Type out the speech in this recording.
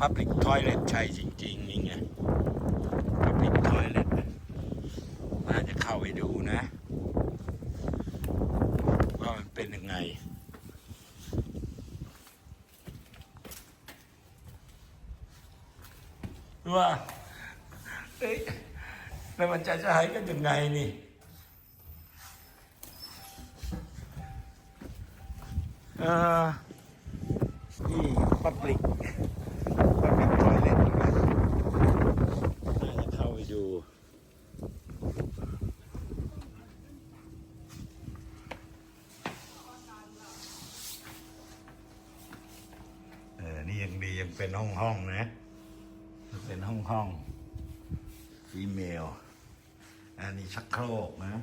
Public Toilet ใช่จริงๆนี่ไง Public Toilet น่าจะเข้าไปดูนะ ว่ามันเป็นยังไงว่าเอ้ยแล้วมันจะใช้กันยังไงนี่เออนี่ปับลิกปับลิกทอยเล็ตน่าจะเข้าไปดู เออ นี่ ยังดียังเป็นห้องห้องๆนะยังเป็นห้องห้องฟีเมล อันนี้ชักโครกนะว้าว